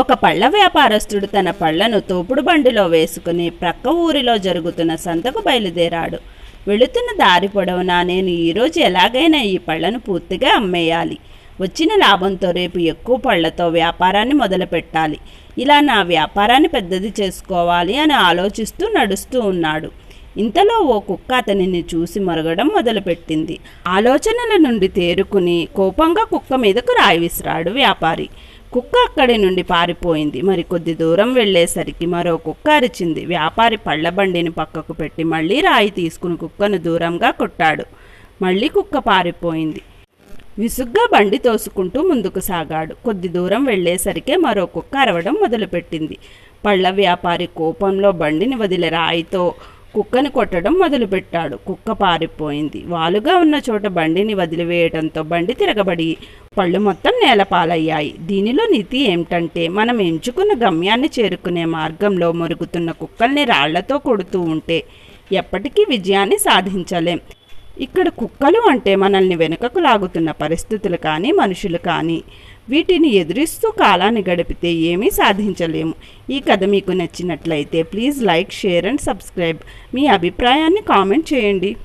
ఒక పళ్ళ వ్యాపారస్తుడు తన పళ్ళను తోపుడు బండిలో వేసుకుని ప్రక్క ఊరిలో జరుగుతున్న సంతకు బయలుదేరాడు. వెళుతున్న దారి పొడవునా నేను ఈరోజు ఎలాగైనా ఈ పళ్ళను పూర్తిగా అమ్మేయాలి. వచ్చిన లాభంతో రేపు ఎక్కువ పళ్ళతో వ్యాపారాన్ని మొదలుపెట్టాలి. ఇలా నా వ్యాపారాన్ని పెద్దది చేసుకోవాలి అని ఆలోచిస్తూ నడుస్తూ ఉన్నాడు. ఇంతలో ఓ కుక్క అతనిని చూసి మరగడం మొదలుపెట్టింది. ఆలోచనల నుండి తేరుకుని కోపంగా కుక్క మీదకు రాయి విసిరాడు వ్యాపారి. కుక్క అక్కడి నుండి పారిపోయింది. మరి కొద్ది దూరం వెళ్ళేసరికి మరో కుక్క అరిచింది. వ్యాపారి పళ్ళ బండిని పక్కకు పెట్టి మళ్ళీ రాయి తీసుకుని కుక్కను దూరంగా కొట్టాడు. మళ్ళీ కుక్క పారిపోయింది. విసుగ్గా బండి తోసుకుంటూ ముందుకు సాగాడు. కొద్ది దూరం వెళ్ళేసరికే మరో కుక్క అరవడం మొదలుపెట్టింది. పళ్ళ వ్యాపారి కోపంలో బండిని వదిలి రాయితో కుక్కని కొట్టడం మొదలుపెట్టాడు. కుక్క పారిపోయింది. వాలుగా ఉన్న చోట బండిని వదిలివేయడంతో బండి తిరగబడి పళ్ళు మొత్తం నేలపాలయ్యాయి. దీనిలో నీతి ఏమిటంటే మనం ఎంచుకున్న గమ్యాన్ని చేరుకునే మార్గంలో మొరుగుతున్న కుక్కల్ని రాళ్ళతో కొడుతూ ఉంటే ఎప్పటికీ విజయాన్ని సాధించలేం. ఇక్కడ కుక్కలు అంటే మనల్ని వెనుకకు లాగుతున్న పరిస్థితులు కానీ మనుషులు కానీ వీటిని ఎదురిస్తూ కాలాన్ని గడిపితే ఏమీ సాధించలేము. ఈ కథ మీకు నచ్చినట్లయితే please like share and subscribe. మీ అభిప్రాయాన్ని కామెంట్ చేయండి.